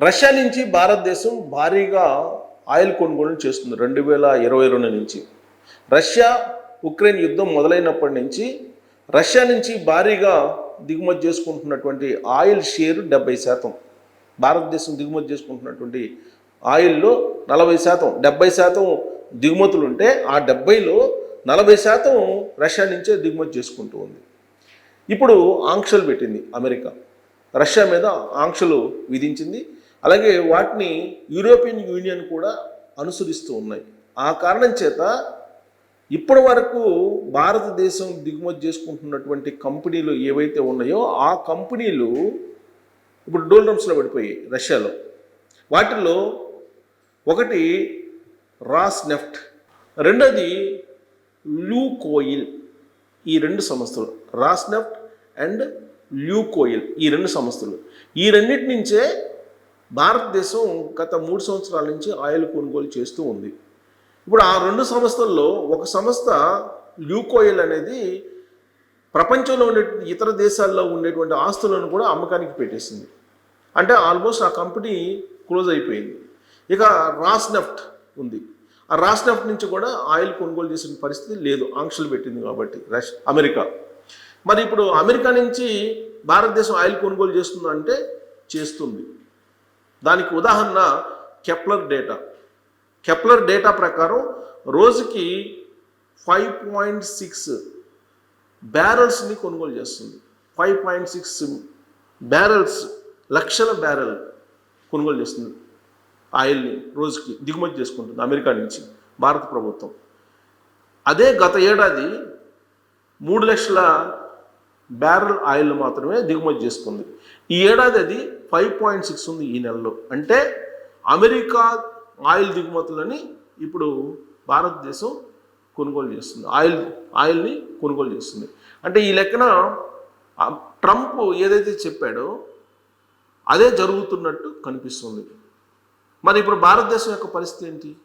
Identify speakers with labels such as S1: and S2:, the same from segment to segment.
S1: Russia నుంచి భారతదేశం భారీగా ఆయిల్ కొనుగోలు చేస్తుంది రెండు వేల ఇరవై రెండు నుంచి. రష్యా ఉక్రెయిన్ యుద్ధం మొదలైనప్పటి నుంచి రష్యా నుంచి భారీగా దిగుమతి చేసుకుంటున్నటువంటి ఆయిల్ షేర్ డెబ్బై శాతం. భారతదేశం దిగుమతి చేసుకుంటున్నటువంటి ఆయిల్లో నలభై శాతం డెబ్బై శాతం దిగుమతులు ఉంటే ఆ డెబ్బైలో నలభై శాతం రష్యా నుంచే దిగుమతి చేసుకుంటూ ఉంది. ఇప్పుడు ఆంక్షలు పెట్టింది అమెరికా. రష్యా మీద ఆంక్షలు విధించింది. అలాగే వాటిని యూరోపియన్ యూనియన్ కూడా అనుసరిస్తూ ఉన్నాయి. ఆ కారణం చేత ఇప్పటి వరకు భారతదేశం దిగుమతి చేసుకుంటున్నటువంటి కంపెనీలు ఏవైతే ఉన్నాయో ఆ కంపెనీలు ఇప్పుడు డోల్రమ్స్లో పడిపోయాయి రష్యాలో. వాటిల్లో ఒకటి రాస్ నెఫ్ట్ రెండోది లూకోయిల్ ఈ రెండు సంస్థలు. రాస్ నెఫ్ట్ అండ్ ల్యూకోయిల్ ఈ రెండు సంస్థలు. ఈ రెండింటి నుంచే భారతదేశం గత మూడు సంవత్సరాల నుంచి ఆయిల్ కొనుగోలు చేస్తూ ఉంది. ఇప్పుడు ఆ రెండు సంస్థల్లో ఒక సంస్థ ల్యూకోయిల్ అనేది ప్రపంచంలో ఉండే ఇతర దేశాల్లో ఉండేటువంటి ఆస్తులను కూడా అమ్మకానికి పెట్టేసింది. అంటే ఆల్మోస్ట్ ఆ కంపెనీ క్లోజ్ అయిపోయింది. ఇక రాస్ నెఫ్ట్ ఉంది. ఆ రాస్ నెఫ్ట్ నుంచి కూడా ఆయిల్ కొనుగోలు చేసిన పరిస్థితి లేదు. ఆంక్షలు పెట్టింది కాబట్టి రష్ అమెరికా. మరి ఇప్పుడు అమెరికా నుంచి భారతదేశం ఆయిల్ కొనుగోలు చేస్తుందంటే చేస్తుంది. దానికి ఉదాహరణ కెప్లర్ డేటా. కెప్లర్ డేటా ప్రకారం రోజుకి ఫైవ్ పాయింట్ సిక్స్ బ్యారల్స్ని కొనుగోలు చేస్తుంది. ఫైవ్ పాయింట్ సిక్స్ బ్యారల్స్ లక్షల బ్యారెల్ కొనుగోలు చేస్తుంది. ఆయిల్ని రోజుకి దిగుమతి చేసుకుంటుంది అమెరికా నుంచి భారత ప్రభుత్వం. అదే గత ఏడాది మూడు లక్షల బ్యారెల్ ఆయిల్ మాత్రమే దిగుమతి చేసుకుంది. ఈ ఏడాది అది ఫైవ్ పాయింట్ సిక్స్ ఉంది ఈ నెలలో. అంటే అమెరికా ఆయిల్ దిగుమతులని ఇప్పుడు భారతదేశం కొనుగోలు చేస్తుంది. ఆయిల్ ఆయిల్ని కొనుగోలు చేస్తుంది. అంటే ఈ లెక్కన ట్రంప్ ఏదైతే చెప్పాడో అదే జరుగుతున్నట్టు కనిపిస్తుంది. మరి ఇప్పుడు భారతదేశం యొక్క పరిస్థితి ఏంటి?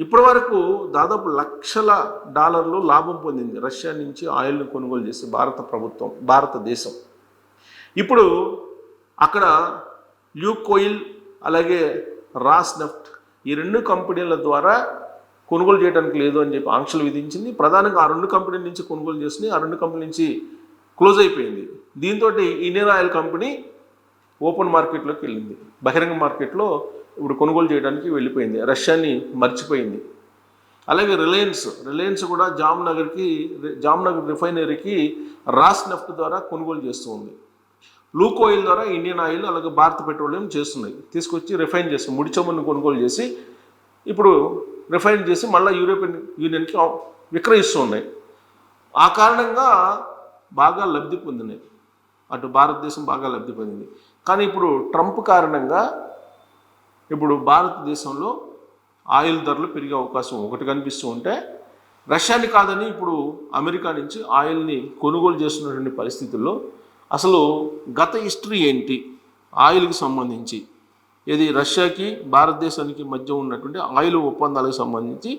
S1: ఇప్పటి వరకు దాదాపు లక్షల డాలర్లు లాభం పొందింది రష్యా నుంచి ఆయిల్ను కొనుగోలు చేసి భారత ప్రభుత్వం భారతదేశం ఇప్పుడు అక్కడ ల్యూకోయిల్ అలాగే రాస్ నెఫ్ట్ ఈ రెండు కంపెనీల ద్వారా కొనుగోలు చేయడానికి లేదు అని చెప్పి ఆంక్షలు విధించింది. ప్రధానంగా ఆ రెండు కంపెనీల నుంచి కొనుగోలు చేసింది ఆ రెండు కంపెనీల నుంచి క్లోజ్ అయిపోయింది. దీంతో ఇండియన్ ఆయిల్ కంపెనీ ఓపెన్ మార్కెట్లోకి వెళ్ళింది. బహిరంగ మార్కెట్లో ఇప్పుడు కొనుగోలు చేయడానికి వెళ్ళిపోయింది. రష్యాని మర్చిపోయింది. అలాగే రిలయన్స్ రిలయన్స్ కూడా జామ్నగర్కి జామ్నగర్ రిఫైనరీకి రాస్ నెఫ్ట్ ద్వారా కొనుగోలు చేస్తూ ఉంది. లూక్ ఆయిల్ ద్వారా ఇండియన్ ఆయిల్ అలాగే భారత పెట్రోలియం చేస్తున్నాయి. తీసుకొచ్చి రిఫైన్ చేస్తుంది ముడి చమురుని కొనుగోలు చేసి ఇప్పుడు రిఫైన్ చేసి మళ్ళీ యూరోపియన్ యూనియన్కి విక్రయిస్తూ ఉన్నాయి ఆ కారణంగా బాగా లబ్ధి పొందినాయి. అటు భారతదేశం బాగా లబ్ధి పొందింది. కానీ ఇప్పుడు ట్రంప్ కారణంగా ఇప్పుడు భారతదేశంలో ఆయిల్ ధరలు పెరిగే అవకాశం ఒకటి కనిపిస్తూ ఉంటే రష్యాని కాదని ఇప్పుడు అమెరికా నుంచి ఆయిల్ని కొనుగోలు చేస్తున్నటువంటి పరిస్థితుల్లో అసలు గత హిస్టరీ ఏంటి? ఆయిల్కి సంబంధించి ఇది రష్యాకి భారతదేశానికి మధ్య ఉన్నటువంటి ఆయిల్ ఒప్పందాలకు సంబంధించి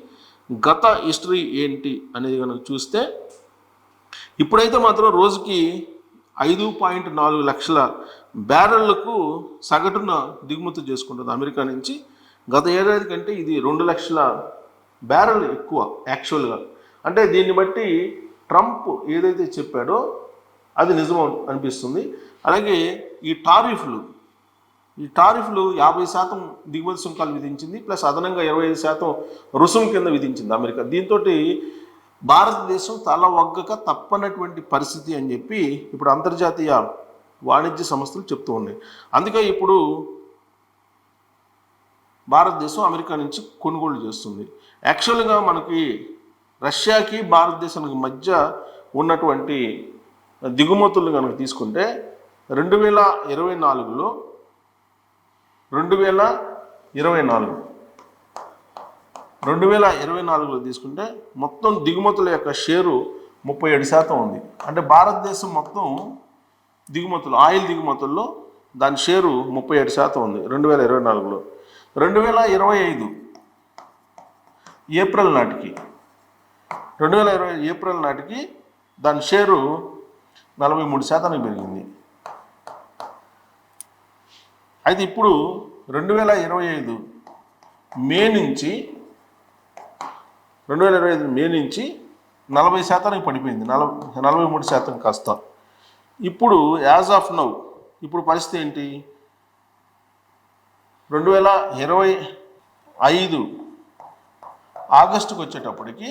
S1: గత హిస్టరీ ఏంటి అనేది కనుక చూస్తే ఇప్పుడైతే మాత్రం రోజుకి ఐదు పాయింట్ నాలుగు లక్షల బ్యారెళ్ళకు సగటున దిగుమతి చేసుకుంటుంది అమెరికా నుంచి. గత ఏడాది కంటే ఇది రెండు లక్షల బ్యారెల్ ఎక్కువ యాక్చువల్గా. అంటే దీన్ని బట్టి ట్రంప్ ఏదైతే చెప్పాడో అది నిజం అనిపిస్తుంది. అలాగే ఈ టారిఫ్లు ఈ టారిఫ్లు యాభై శాతం దిగుమతి సుంకాలు విధించింది ప్లస్ అదనంగా ఇరవై ఐదు శాతం రుసుము కింద విధించింది అమెరికా. దీంతో భారతదేశం తల వగ్గక తప్పనటువంటి పరిస్థితి అని చెప్పి ఇప్పుడు అంతర్జాతీయ వాణిజ్య సంస్థలు చెప్తూ ఉన్నాయి. అందుకే ఇప్పుడు భారతదేశం అమెరికా నుంచి కొనుగోలు చేస్తుంది. యాక్చువల్గా మనకి రష్యాకి భారతదేశానికి మధ్య ఉన్నటువంటి దిగుమతులు కనుక తీసుకుంటే రెండు వేల ఇరవై నాలుగులో రెండు వేల ఇరవై నాలుగు రెండు వేల ఇరవై నాలుగులో తీసుకుంటే మొత్తం దిగుమతుల యొక్క షేరు ముప్పై ఏడు శాతం ఉంది. అంటే భారతదేశం మొత్తం దిగుమతులు ఆయిల్ దిగుమతుల్లో దాని షేరు ముప్పై ఏడు శాతం ఉంది రెండు వేల ఇరవై నాలుగులో. రెండు వేల ఇరవై ఐదు ఏప్రిల్ నాటికి రెండు వేల ఇరవై ఏప్రిల్ నాటికి దాని షేరు నలభై మూడు శాతానికి పెరిగింది. అయితే ఇప్పుడు రెండు వేల ఇరవై ఐదు మే నుంచి రెండు వేల ఇరవై ఐదు మే నుంచి నలభై శాతానికి పడిపోయింది నలభై నలభై మూడు శాతం కాస్త. ఇప్పుడు యాజ్ ఆఫ్ నౌ ఇప్పుడు పరిస్థితి ఏంటి? రెండు వేల ఇరవై ఐదు ఆగస్టుకు వచ్చేటప్పటికి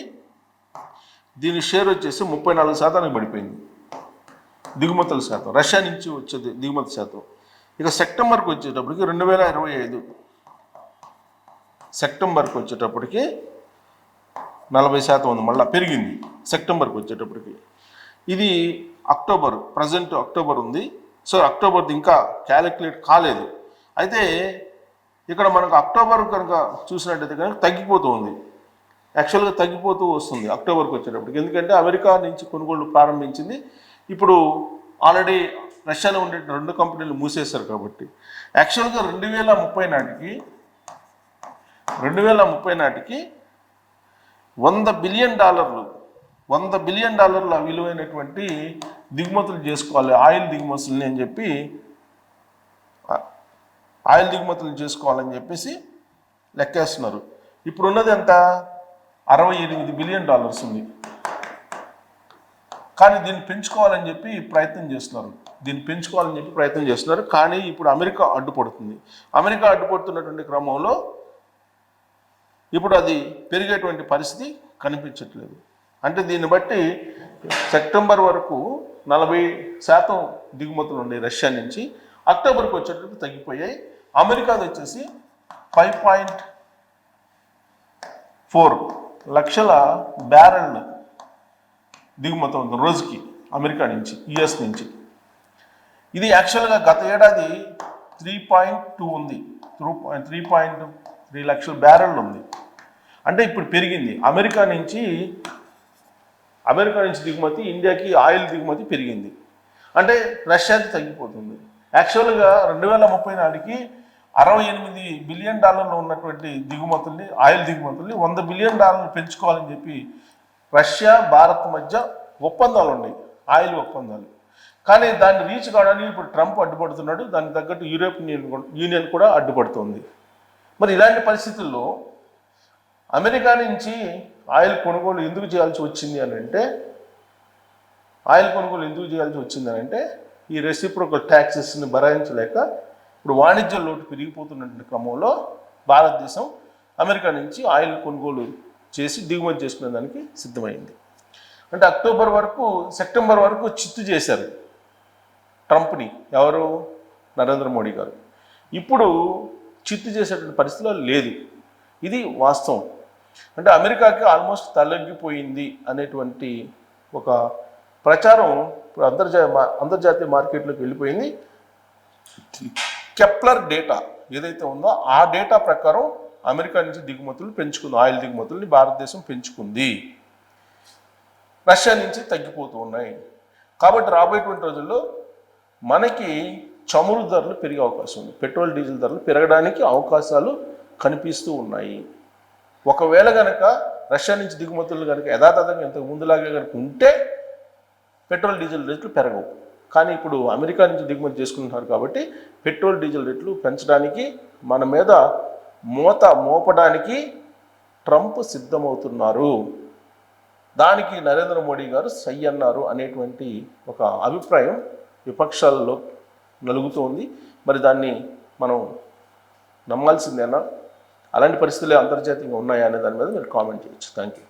S1: దీని షేర్ వచ్చేసి ముప్పై నాలుగు శాతానికి పడిపోయింది. దిగుమతుల శాతం రష్యా నుంచి వచ్చేది దిగుమతి శాతం. ఇక సెప్టెంబర్కి వచ్చేటప్పటికి రెండు వేల ఇరవై ఐదు సెప్టెంబర్కి వచ్చేటప్పటికి నలభై శాతం ఉంది. మళ్ళీ పెరిగింది సెప్టెంబర్కి వచ్చేటప్పటికి. ఇది అక్టోబర్ ప్రజెంట్ అక్టోబర్ ఉంది. సో అక్టోబర్ది ఇంకా క్యాలిక్యులేట్ కాలేదు. అయితే ఇక్కడ మనకు అక్టోబర్ కనుక చూసినట్టయితే కనుక తగ్గిపోతూ ఉంది. యాక్చువల్గా తగ్గిపోతూ వస్తుంది అక్టోబర్కి వచ్చేటప్పటికి. ఎందుకంటే అమెరికా నుంచి కొనుగోళ్ళు ప్రారంభించింది. ఇప్పుడు ఆల్రెడీ రష్యాలో ఉండే రెండు కంపెనీలు మూసేశారు కాబట్టి. యాక్చువల్గా రెండు వేల ముప్పై నాటికి రెండు వేల ముప్పై నాటికి వంద బిలియన్ డాలర్లు వంద బిలియన్ డాలర్ల విలువైనటువంటి దిగుమతులు చేసుకోవాలి ఆయిల్ దిగుమతుల్ని అని చెప్పి ఆయిల్ దిగుమతులు చేసుకోవాలని చెప్పేసి లెక్కేస్తున్నారు. ఇప్పుడున్నది ఎంత? అరవై ఎనిమిది బిలియన్ డాలర్స్ ఉంది. కానీ దీన్ని పెంచుకోవాలని చెప్పి ప్రయత్నం చేస్తున్నారు. దీన్ని పెంచుకోవాలని చెప్పి ప్రయత్నం చేస్తున్నారు. కానీ ఇప్పుడు అమెరికా అడ్డుపడుతుంది. అమెరికా అడ్డుపడుతున్నటువంటి క్రమంలో ఇప్పుడు అది పెరిగేటువంటి పరిస్థితి కనిపించట్లేదు. అంటే దీన్ని బట్టి సెప్టెంబర్ వరకు నలభై శాతం దిగుమతులు ఉన్నాయి రష్యా నుంచి అక్టోబర్కి వచ్చేటప్పుడు తగ్గిపోయాయి. అమెరికాది వచ్చేసి ఫైవ్ పాయింట్ ఫోర్ లక్షల బ్యారెల్ దిగుమతి ఉంది రోజుకి అమెరికా నుంచి యుఎస్ నుంచి. ఇది యాక్చువల్గా గత ఏడాది త్రీ పాయింట్ టూ ఉంది. త్రూ త్రీ పాయింట్ త్రీ లక్షల బ్యారెల్ ఉంది. అంటే ఇప్పుడు పెరిగింది. అమెరికా నుంచి అమెరికా నుంచి దిగుమతి ఇండియాకి ఆయిల్ దిగుమతి పెరిగింది. అంటే రష్యాది తగ్గిపోతుంది. యాక్చువల్గా రెండు వేల ముప్పై నాటికి అరవై ఎనిమిది బిలియన్ డాలర్లు ఉన్నటువంటి దిగుమతుల్ని ఆయిల్ దిగుమతుల్ని వంద బిలియన్ డాలర్లు పెంచుకోవాలని చెప్పి రష్యా భారత్ మధ్య ఒప్పందాలు ఉన్నాయి. ఆయిల్ ఒప్పందాలు. కానీ దాన్ని రీచ్ కావడానికి ఇప్పుడు ట్రంప్ అడ్డుపడుతున్నాడు. దానికి తగ్గట్టు యూరోపియన్ యూనియన్ కూడా- యూనియన్ కూడా అడ్డుపడుతుంది. మరి ఇలాంటి పరిస్థితుల్లో అమెరికా నుంచి ఆయిల్ కొనుగోలు ఎందుకు చేయాల్సి వచ్చింది అని అంటే ఆయిల్ కొనుగోలు ఎందుకు చేయాల్సి వచ్చింది అని అంటే ఈ రెసిప్రోకల్ ట్యాక్సెస్ని భరాయించలేక ఇప్పుడు వాణిజ్య లోటు పెరిగిపోతున్నటువంటి క్రమంలో భారతదేశం అమెరికా నుంచి ఆయిల్ కొనుగోలు చేసి దిగుమతి చేసుకునే దానికి సిద్ధమైంది. అంటే అక్టోబర్ వరకు సెప్టెంబర్ వరకు చిత్తు చేశారు ట్రంప్ని ఎవరు? నరేంద్ర మోడీ గారు. ఇప్పుడు చిత్తు చేసేటువంటి పరిస్థితిలో లేదు. ఇది వాస్తవం. అంటే అమెరికాకి ఆల్మోస్ట్ తలగ్గిపోయింది అనేటువంటి ఒక ప్రచారం ఇప్పుడు అంతర్జా అంతర్జాతీయ మార్కెట్లోకి వెళ్ళిపోయింది. కెప్లర్ డేటా ఏదైతే ఉందో ఆ డేటా ప్రకారం అమెరికా నుంచి దిగుమతులు పెంచుకుంది ఆయిల్ దిగుమతుల్ని భారతదేశం పెంచుకుంది. రష్యా నుంచి తగ్గిపోతూ ఉన్నాయి. కాబట్టి రాబోయేటువంటి రోజుల్లో మనకి చమురు ధరలు పెరిగే అవకాశం ఉంది. పెట్రోల్ డీజిల్ ధరలు పెరగడానికి అవకాశాలు కనిపిస్తూ ఉన్నాయి. ఒకవేళ కనుక రష్యా నుంచి దిగుమతులు కనుక యథాతథంగా ఇంతకు ముందులాగే కనుక ఉంటే పెట్రోల్ డీజిల్ రేట్లు పెరగవు. కానీ ఇప్పుడు అమెరికా నుంచి దిగుమతి చేసుకుంటున్నారు కాబట్టి పెట్రోల్ డీజిల్ రేట్లు పెంచడానికి మన మీద మూత మోపడానికి ట్రంప్ సిద్ధమవుతున్నారు. దానికి నరేంద్ర మోడీ గారు సై అన్నారు అనేటువంటి ఒక అభిప్రాయం విపక్షాలలో నలుగుతోంది. మరి దాన్ని మనం నమ్మాల్సిందేనా? అలాంటి పరిస్థితులు అంతర్జాతీయంగా ఉన్నాయా అనే దాని మీద మీరు కామెంట్ చేయొచ్చు. Thank you